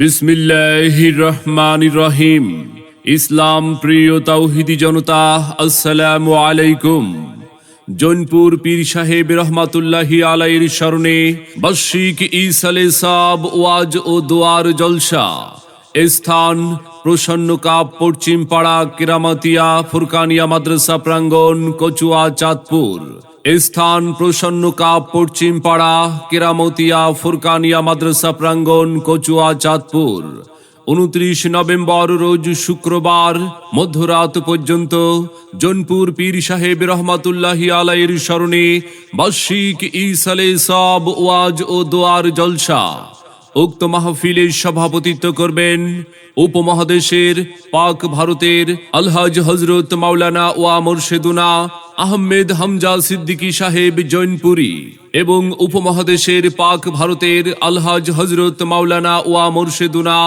বিসমিল্লাহ রহমান রহিম ইসলাম প্রিয় তাওহিদি জনতা, আসসালামু আলাইকুম। জৈনপুর পীর সাহেব রহমাতুল্লাহি আলাইর স্মরণে বার্ষিক ইসালে সাব ওয়াজ ও দোয়ার জলসা। স্থান প্রসন্ন কাপ পশ্চিম পাড়া কেরামাতিয়া, ফুরকানিয়া মাদ্রাসা প্রাঙ্গণ, কচুয়া, চাঁদপুর। স্থান প্রসন্ন কাপ পশ্চিম পাড়া, কেরামতিয়া, ফুরকানিয়া মাদ্রাসা প্রাঙ্গণ, কচুয়া, চাঁদপুর। উনত্রিশ নভেম্বর রোজ শুক্রবার, মধ্যরাত পর্যন্ত জনপুর পীর সাহেব রহমাতুল্লাহি আলাইয়ের স্মরণে বার্ষিক ইসালে সব ওয়াজ ও দোয়ার জলসা। উক্ত মাহফিলে সভাপতিত্ব করবেন উপমহাদেশের পাক ভারতের আলহাজ হজরত মাওলানা ওয়া মুর্শেদুনা আহমেদ হামজা সিদ্দিকী সাহেব জৈনপুরী এবং উপমহাদেশের পাক ভারতের আলহাজ হজরত মাওলানা ওয়া মুর্শেদুনা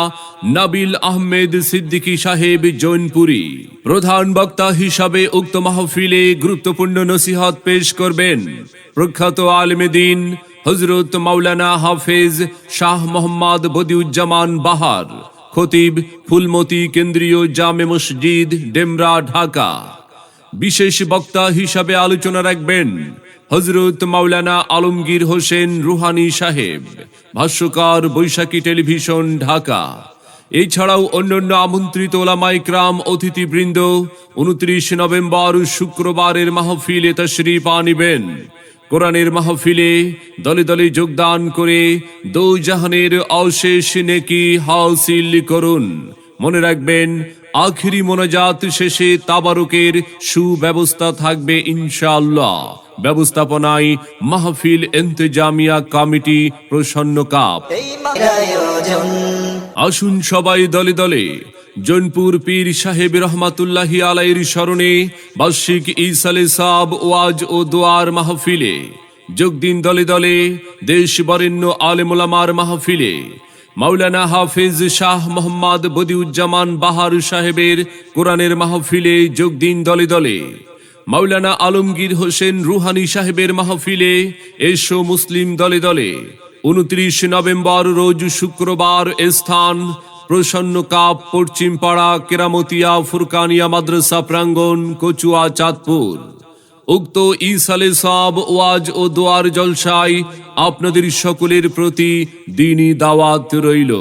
নাবিল আহমেদ সিদ্দিকী সাহেব জৈনপুরী। প্রধান বক্তা হিসাবে উক্ত মাহফিলে গুরুত্বপূর্ণ নসিহত পেশ করবেন প্রখ্যাত আলমেদিন হজরত মাওলানা হাফেজ শাহ মোহাম্মদ বদিউজ্জামান বাহার, খতিব ফুলমতি কেন্দ্রীয় জামে মসজিদ, ডেমরা, ঢাকা। বিশেষ বক্তা হিসাবে আলোচনা রাখবেন হজরত মাওলানা আলমগীর হোসেন রুহানি সাহেব, ভাষ্যকার বৈশাখী টেলিভিশন, ঢাকা। এছাড়াও অন্যান্য আমন্ত্রিত ওলামাইকরাম অতিথিবৃন্দ উনত্রিশ নভেম্বর শুক্রবারের মাহফিলে তশরিফ আনিবেন। কোরআনের মাহফিলে দলে দলে যোগদান করে দো জাহানের অশেষ নেকি হাসিল করুন। মনে রাখবেন আখিরি মোনাজাত শেষে তাবারুকের সুব্যবস্থা থাকবে ইনশাআল্লাহ। ব্যবস্থাপনায় মাহফিল এন্তেজামিয়া কমিটি প্রসন্ন কাপ। আসুন সবাই দলে দলে। জৈনপুর পীর সাহেব রহমাতুল্লাহি আলাইর স্মরণে বার্ষিক ইসালে সাব ওয়াজ ও দোয়ার মাহফিলে। যোগ দিন দলে দলে দেশ বরেণ্য আলেমুলামার মাহফিলে। মাওলানা হাফিজ শাহ মোহাম্মদ বদিউজ্জামান বাহার সাহেবের কোরআনের মাহফিলে যোগ দিন দলে দলে। মাওলানা আলমগীর হোসেন রুহানি সাহেবের মাহফিলে এসো মুসলিম দলে দলে। উনত্রিশ নভেম্বর রোজ শুক্রবার স্থান, প্রসন্ন কাপ পশ্চিম পাড়া কেরামতিয়া, ফুরকানিয়া মাদ্রাসা প্রাঙ্গণ, কচুয়া, চাঁদপুর। উক্ত ইসালে সব ওয়াজ ও দোয়ার জলসায় আপনাদের সকলের প্রতি দিনই দাওয়াত রইল।